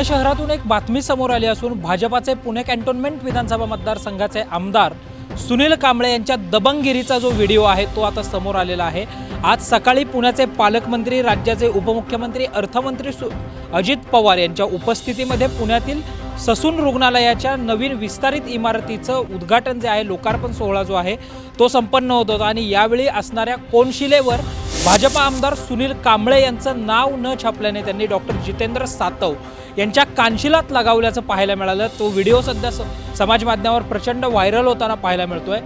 पुणे शहरातून एक बातमी समोर आली असून भाजपाचे पुणे कॅन्टोन्मेंट विधानसभा मतदारसंघाचे आमदार सुनील कांबळे यांच्या दबंगगिरीचा जो व्हिडिओ आहे तो आता समोर आलेला आहे. आज सकाळी पुण्याचे पालकमंत्री राज्याचे उपमुख्यमंत्री अर्थमंत्री सु अजित पवार यांच्या उपस्थितीमध्ये पुण्यातील ससून रुग्णालयाच्या नवीन विस्तारित इमारतीचं उद्घाटन जे आहे लोकार्पण सोहळा जो आहे तो संपन्न होत होता. आणि यावेळी असणाऱ्या कोनशिलेवर भाजपा आमदार सुनील कांबळे यांचं नाव न छापल्याने त्यांनी डॉक्टर जितेंद्र सातव यांच्या कानशिलात लगावल्याचं पाहायला मिळालं. तो व्हिडिओ सध्या स- समाज माध्यमावर प्रचंड व्हायरल होताना पाहायला मिळतोय.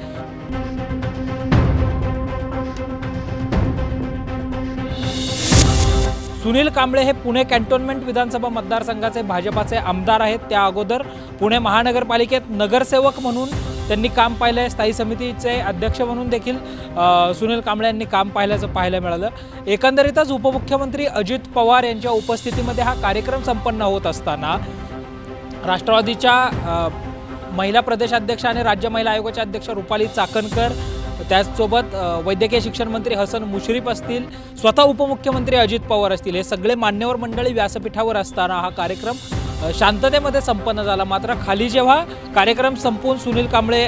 सुनील कांबळे हे पुणे कॅन्टोन्मेंट विधानसभा मतदारसंघाचे भाजपाचे आमदार आहेत. त्या अगोदर पुणे महानगरपालिकेत नगरसेवक म्हणून त्यांनी काम पाहिलं आहे. स्थायी समितीचे अध्यक्ष म्हणून देखील सुनील कांबळे यांनी काम पाहिल्याचं पाहायला मिळालं. एकंदरीतच उपमुख्यमंत्री अजित पवार यांच्या उपस्थितीमध्ये हा कार्यक्रम संपन्न होत असताना राष्ट्रवादीच्या महिला प्रदेशाध्यक्ष आणि राज्य महिला आयोगाच्या अध्यक्ष रुपाली चाकणकर त्याचसोबत वैद्यकीय शिक्षण मंत्री हसन मुश्रीफ असतील स्वतः उपमुख्यमंत्री अजित पवार असतील हे सगळे मान्यवर मंडळी व्यासपीठावर असताना हा कार्यक्रम शांततेमध्ये संपन्न झाला. मात्र खाली जेव्हा कार्यक्रम संपवून सुनील कांबळे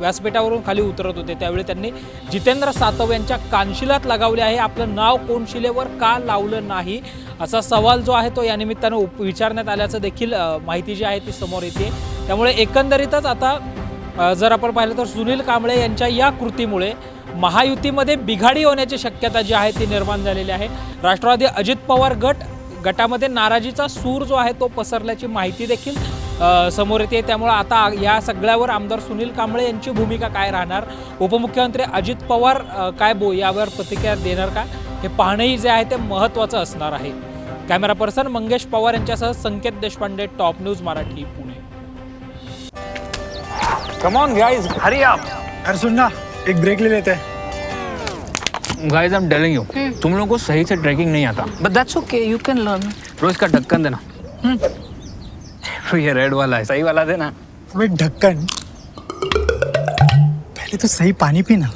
व्यासपीठावरून खाली उतरत होते त्यावेळी त्यांनी जितेंद्र सातव यांच्या कानशिलात लगावले आहे. आपलं नाव कोनशिलेवर का लावलं नाही? असा सवाल जो आहे तो या निमित्तानं उप- विचारण्यात आल्याचं देखील माहिती जी आहे ती समोर येते. त्यामुळे एकंदरीतच आता जर आपण पाहिलं तर सुनील कांबळे यांच्या या कृतीमुळे महायुतीमध्ये बिघाडी होण्याची शक्यता जी आहे ती निर्माण झालेली आहे. राष्ट्रवादी अजित पवार गट गटामध्ये नाराजीचा सूर जो आहे तो पसरल्याची माहिती देखील समोर येते. त्यामुळे आता या सगळ्यावर आमदार सुनील कांबळे यांची भूमिका काय राहणार? उपमुख्यमंत्री अजित पवार काय बो यावर प्रतिक्रिया देणार का? हे पाहणंही जे आहे ते महत्त्वाचं असणार आहे. कॅमेरा पर्सन मंगेश पवार यांच्यासह Sanket Deshpande top news Marathi Pune. Come on guys Hari आप अरे सुन ना एक ब्रेक ले लेते हैं। Guys I am telling you तुम लोगों को सही से ट्रैकिंग नहीं आता। But that's okay, you can learn. रोज का ढक्कन देना। तो ये रेड वाला है सही वाला देना। अब एक ढक्कन। पहले तो सही पानी पीना।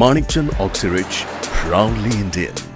Manikchand Oxyrich, proudly Indian.